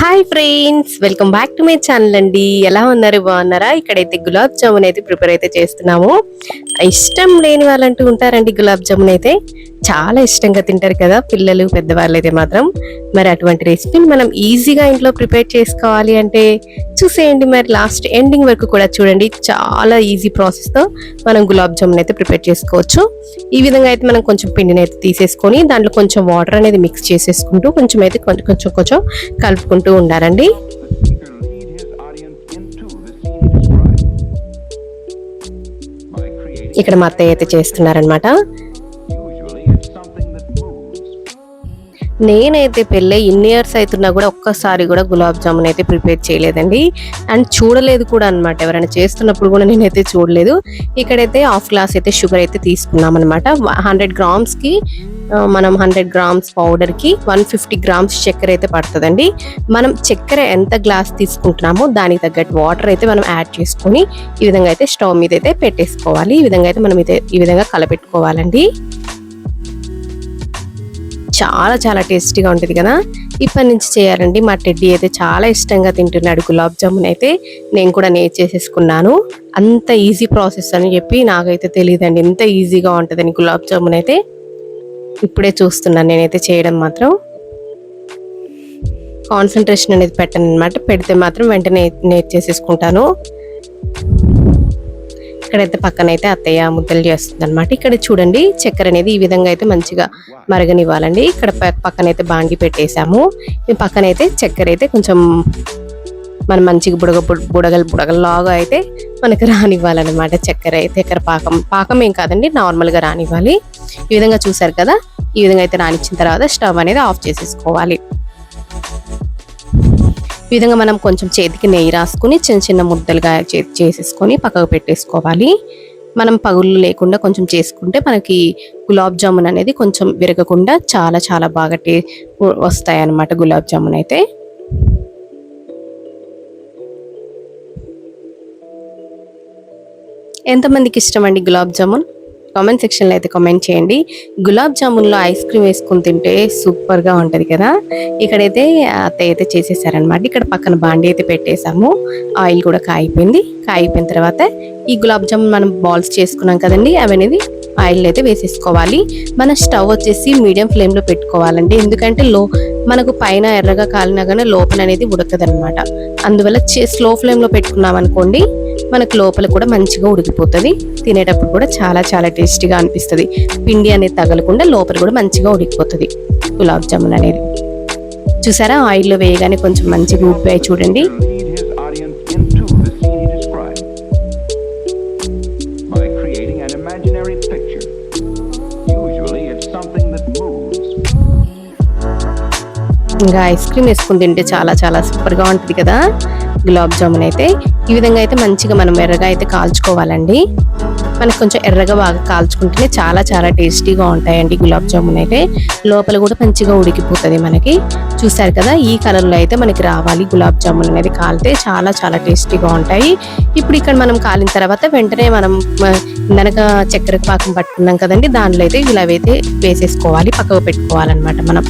Hi friends welcome back to my channel అండి. ఎలా ఉన్నారు? బాగున్నారా? ఇక్కడైతే గులాబ్ జామున్ అయితే ప్రిపేర్ అయితే చేస్తున్నాము. ఇష్టం లేని వాళ్ళంటూ ఉంటారండి గులాబ్ జామున్ అయితే. చాలా ఇష్టంగా తింటారు కదా పిల్లలు పెద్దవాళ్ళు అయితే మాత్రం. మరి అటువంటి రెసిపీని మనం ఈజీగా ఇంట్లో ప్రిపేర్ చేసుకోవాలి అంటే చూసేయండి. మరి లాస్ట్ ఎండింగ్ వరకు కూడా చూడండి. చాలా ఈజీ ప్రాసెస్తో మనం గులాబ్ జామున్ అయితే ప్రిపేర్ చేసుకోవచ్చు. ఈ విధంగా అయితే మనం కొంచెం పిండిని అయితే తీసేసుకొని దాంట్లో కొంచెం వాటర్ అనేది మిక్స్ చేసేసుకుంటూ కొంచెం అయితే కొంచెం కొంచెం కొంచెం కలుపుకుంటూ ఉండాలండి. ఇక్కడ మా అత్తయ్య అయితే చేస్తున్నారనమాట నేనైతే పెళ్ళి ఇన్ని ఇయర్స్ అవుతున్నా కూడా ఒక్కసారి కూడా గులాబ్ జామున్ అయితే ప్రిపేర్ చేయలేదండి. అండ్ చూడలేదు కూడా అనమాట ఎవరైనా చేస్తున్నప్పుడు కూడా నేనైతే చూడలేదు. ఇక్కడైతే హాఫ్ గ్లాస్ అయితే షుగర్ అయితే తీసుకున్నాం అనమాట హండ్రెడ్ గ్రామ్స్కి మనం హండ్రెడ్ గ్రామ్స్ పౌడర్కి వన్ ఫిఫ్టీ గ్రామ్స్ చక్కెర అయితే పడుతుందండి. మనం చక్కెర ఎంత గ్లాస్ తీసుకుంటున్నామో దానికి తగ్గట్టు వాటర్ అయితే మనం యాడ్ చేసుకొని ఈ విధంగా అయితే స్టవ్ మీద అయితే పెట్టేసుకోవాలి. ఈ విధంగా అయితే మనం అయితే ఈ విధంగా కలపెట్టుకోవాలండి. చాలా చాలా టేస్టీగా ఉంటుంది కదా. ఇప్పటి నుంచి చేయాలండి. మా టెడ్డీ అయితే చాలా ఇష్టంగా తింటున్నాడు గులాబ్ జామున్ అయితే. నేను కూడా నేర్చేసేసుకున్నాను అంత ఈజీ ప్రాసెస్ అని చెప్పి నాకైతే తెలియదండి ఎంత ఈజీగా ఉంటుందని గులాబ్ జామున్ అయితే. ఇప్పుడే చూస్తున్నాను. నేనైతే చేయడం మాత్రం. కాన్సన్ట్రేషన్ అనేది పెట్టను అనమాట పెడితే మాత్రం వెంటనే నేర్చేసేసుకుంటాను ఇక్కడైతే పక్కనైతే అత్తయ్య ముద్దలు చేస్తుంది అనమాట ఇక్కడ చూడండి చక్కెర అనేది ఈ విధంగా అయితే మంచిగా మరగనివ్వాలండి. ఇక్కడ పక్కన అయితే బాండి పెట్టేశాము. ఈ పక్కనైతే చక్కెర అయితే కొంచెం మనం మంచిగా బుడగ బుడగలు బుడగల్లాగా అయితే మనకి రానివ్వాలన్నమాట చక్కెర అయితే. చక్కెర పాకం పాకం ఏం కాదండి నార్మల్గా రానివ్వాలి. ఈ విధంగా చూసారు కదా ఈ విధంగా అయితే రానిచ్చిన తర్వాత స్టవ్ అనేది ఆఫ్ చేసేసుకోవాలి. ఈ విధంగా మనం కొంచెం చేతికి నెయ్యి రాసుకుని చిన్న చిన్న ముద్దలుగా చేసేసుకొని పక్కకు పెట్టేసుకోవాలి. మనం పగుళ్ళు లేకుండా కొంచెం చేసుకుంటే మనకి గులాబ్ జామున్ అనేది కొంచెం విరగకుండా చాలా చాలా బాగా టే వస్తాయి అన్నమాట గులాబ్ జామున్ అయితే. ఎంతమందికి ఇష్టం అండి గులాబ్ జామున్? కామెంట్ సెక్షన్లో అయితే కామెంట్ చేయండి. గులాబ్ జామున్లో ఐస్ క్రీమ్ వేసుకుని తింటే సూపర్గా ఉంటుంది కదా? ఇక్కడైతే అత్తయ్య అయితే చేసేసారనమాట ఇక్కడ పక్కన బాండి అయితే పెట్టేసాము ఆయిల్ కూడా కాయిపోయింది కాయిపోయిన తర్వాత ఈ గులాబ్ జామున్ మనం బాల్స్ చేసుకున్నాం కదండి అవి అనేది ఆయిల్ అయితే వేసేసుకోవాలి. మన స్టవ్ వచ్చేసి మీడియం ఫ్లేమ్లో పెట్టుకోవాలండి. ఎందుకంటే లో మనకు పైన ఎర్రగా కాలినా కానీ లోపల అనేది ఉడకదనమాట అందువల్ల స్లో ఫ్లేమ్లో పెట్టుకున్నాం అనుకోండి మనకు లోపల కూడా మంచిగా ఉడికిపోతుంది. తినేటప్పుడు కూడా చాలా చాలా టేస్టీగా అనిపిస్తుంది. పిండి అనేది తగలకుండా లోపల కూడా మంచిగా ఉడికిపోతుంది. గులాబ్ జామున్ అనేది. చూసారా? ఆయిల్లో వేయగానే కొంచెం మంచిగా ఉప్పాయి చూడండి. ఇంకా ఐస్ క్రీమ్ వేసుకుని తింటే చాలా చాలా సూపర్గా ఉంటుంది కదా? గులాబ్ జామున్ అయితే ఈ విధంగా అయితే మంచిగా మనం ఎర్రగా అయితే కాల్చుకోవాలండి. మనకు కొంచెం ఎర్రగా బాగా కాల్చుకుంటేనే చాలా చాలా టేస్టీగా ఉంటాయండి గులాబ్ జామున్ అయితే. లోపల కూడా మంచిగా ఉడికిపోతుంది మనకి. చూసారు కదా ఈ కలర్లో అయితే మనకి రావాలి గులాబ్ జామున్ అనేది కాలితే చాలా చాలా టేస్టీగా ఉంటాయి. ఇప్పుడు ఇక్కడ మనం కాలిన తర్వాత వెంటనే మనం ఇందనక చక్కెర పాకం పట్టుకున్నాం కదండి దానిలో అయితే ఇలా అయితే వేసేసుకోవాలి పక్కకు పెట్టుకోవాలన్నమాట మనం.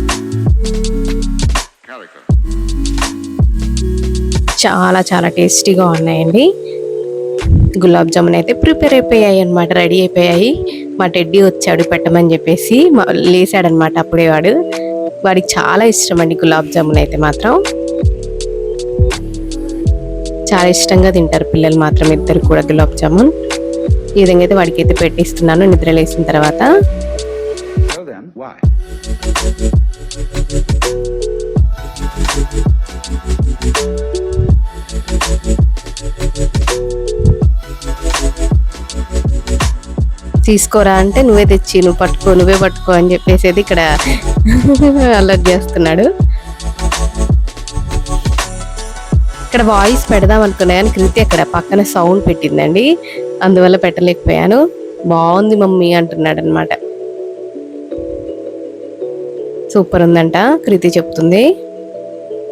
చాలా చాలా టేస్టీగా ఉన్నాయండి. గులాబ్ జామున్ అయితే ప్రిపేర్ అయిపోయాయి అనమాట రెడీ అయిపోయాయి. మా టెడ్డీ వచ్చాడు పెట్టమని చెప్పేసి లేసాడనమాట అప్పుడే వాడు. వాడికి చాలా ఇష్టం అండి గులాబ్ జామున్ అయితే మాత్రం. చాలా ఇష్టంగా తింటారు పిల్లలు మాత్రం ఇద్దరు కూడా గులాబ్ జామున్. ఈ విధంగా అయితే వాడికి అయితే పెట్టిస్తున్నాను నిద్ర లేసిన తర్వాత. తీసుకోరా అంటే నువ్వే తెచ్చి నువ్వు పట్టుకో నువ్వే పట్టుకో అని చెప్పేసేది ఇక్కడ అలర్ట్ చేస్తున్నాడు. ఇక్కడ వాయిస్ పెడదాం అనుకున్నా కానీ కృతి అక్కడ పక్కన సౌండ్ పెట్టిందండి. అందువల్ల పెట్టలేకపోయాను. బాగుంది మమ్మీ అంటున్నాడు అనమాట సూపర్ ఉందంట కృతి చెప్తుంది.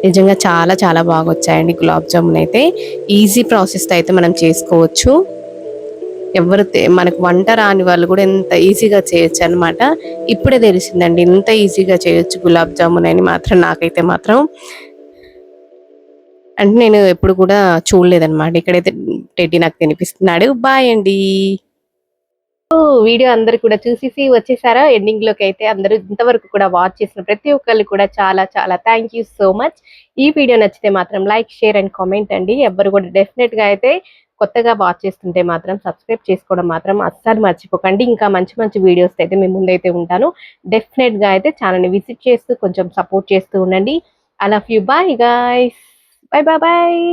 నిజంగా చాలా చాలా బాగా వచ్చాయండి గులాబ్ జామున్ అయితే. ఈజీ ప్రాసెస్ అయితే మనం చేసుకోవచ్చు. ఎవరు మనకు వంట రాని వాళ్ళు కూడా ఎంత ఈజీగా చేయొచ్చు అనమాట ఇప్పుడే తెలిసిందండి ఇంత ఈజీగా చేయొచ్చు గులాబ్ జామున్ అని మాత్రం నాకైతే మాత్రం. అంటే నేను ఎప్పుడు కూడా చూడలేదన్నమాట. ఇక్కడైతే టెడ్డీ నాకు తినిపిస్తున్నాడు. బాయ్ అండి. వీడియో అందరు కూడా చూసేసి వచ్చేసారా? ఎండింగ్లోకి అయితే అందరూ ఇంతవరకు కూడా వాచ్ చేసిన ప్రతి ఒక్కళ్ళు కూడా చాలా చాలా థ్యాంక్ యూ సో మచ్ ఈ వీడియో నచ్చితే మాత్రం లైక్ షేర్ అండ్ కామెంట్ అండి. ఎవ్వరు కూడా డెఫినెట్గా అయితే కొత్తగా వాచ్ చేస్తుంటే మాత్రం సబ్స్క్రైబ్ చేసుకోవడం మాత్రం అస్సలు మర్చిపోకండి. ఇంకా మంచి మంచి వీడియోస్ అయితే మేము ముందైతే ఉంటాను. డెఫినెట్గా అయితే ఛానల్ని విజిట్ చేస్తూ కొంచెం సపోర్ట్ చేస్తూ ఉండండి. I love you bye guys bye bye bye